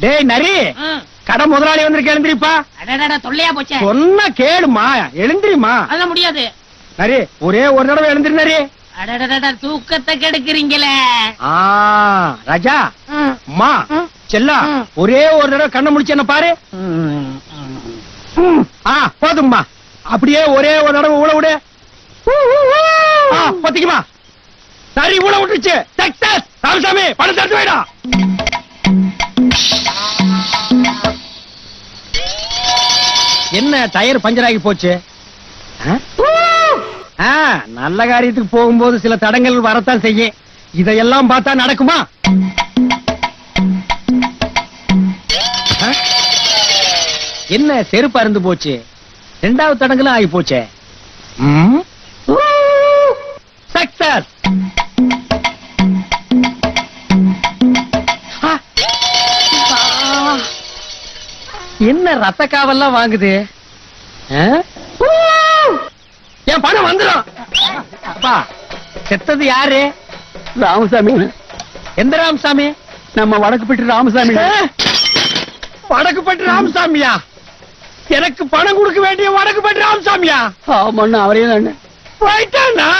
டேய் நரி. கடை முதலாளி வந்திருக்க எழுந்திரிப்பா. அடடடா, தொல்லையா போச்சே. சொன்னா கேளுமா எழுந்திரிமா. அதெல்லாம் முடியாது. நரி ஒரே ஒரு தடவை எழுந்திரி நரி. தூக்கத்தை கெடுக்குறீங்களே. ராஜா ம். செல்லா. ஒரே ஒரு தடவை கண்ணை முடிச்சு என்ன பாரு. ஆ போதும்மா. அப்படியே ஒரே ஒரு தடவை ஊழ விடு. பத்திக்குமா. சரி ஊழ விட்டுருச்சு. ராமசாமி பணம் தடுத்து வைடா. என்ன டயர் பஞ்சர் ஆகி போச்சு நல்ல காரியத்துக்கு போகும்போது சில தடங்கள் வரத்தான் செய்யும். இதையெல்லாம் பார்த்தா நடக்குமா? என்ன செருப்பு அருந்து போச்சு? ரெண்டாவது தடங்களும் ஆகி போச்சே என்ன ரத்த காவல்லாம் வாங்குது? என் பணம் வந்துடும் அப்பா செத்தது யாரு? ராமசாமி. எந்த ராமசாமி? நம்ம வடக்குப்பட்டி ராமசாமி. வடக்குப்பட்டு ராமசாமியா? எனக்கு பணம் கொடுக்க வேண்டிய வடக்குப்பட்டு ராமசாமியா? ஆமாண்ணா அவரே தானே. போயிட்டானா?